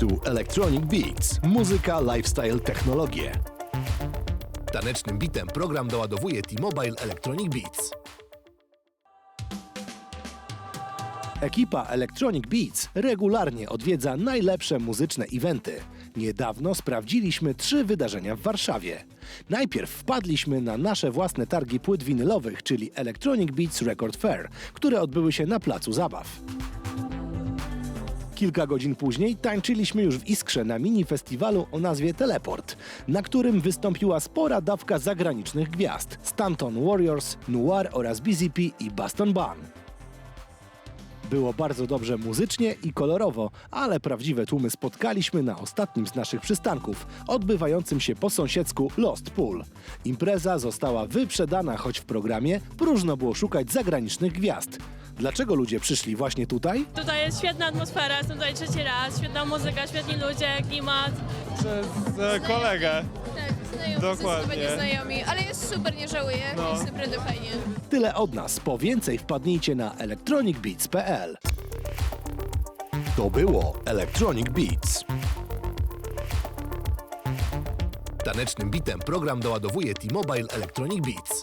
Tu Electronic Beats, muzyka, lifestyle, technologie. Tanecznym bitem program doładowuje T-Mobile Electronic Beats. Ekipa Electronic Beats regularnie odwiedza najlepsze muzyczne eventy. Niedawno sprawdziliśmy trzy wydarzenia w Warszawie. Najpierw wpadliśmy na nasze własne targi płyt winylowych, czyli Electronic Beats Record Fair, które odbyły się na placu zabaw. Kilka godzin później tańczyliśmy już w Iskrze na mini festiwalu o nazwie Teleport, na którym wystąpiła spora dawka zagranicznych gwiazd Stanton Warriors, Noir oraz BZP i Baston Ban. Było bardzo dobrze muzycznie i kolorowo, ale prawdziwe tłumy spotkaliśmy na ostatnim z naszych przystanków, odbywającym się po sąsiedzku Lost Pool. Impreza została wyprzedana, choć w programie próżno było szukać zagranicznych gwiazd. Dlaczego ludzie przyszli właśnie tutaj? Tutaj jest świetna atmosfera, jestem tutaj trzeci raz, świetna muzyka, świetni ludzie, klimat. Przez e, kolegę. Tak, znajomi, Dokładnie. znajomi, ale jest super, nie żałuję, No. jest naprawdę fajnie. Tyle od nas. Po więcej wpadnijcie na electronicbeats.pl. To było Electronic Beats. Tanecznym bitem program doładowuje T-Mobile Electronic Beats.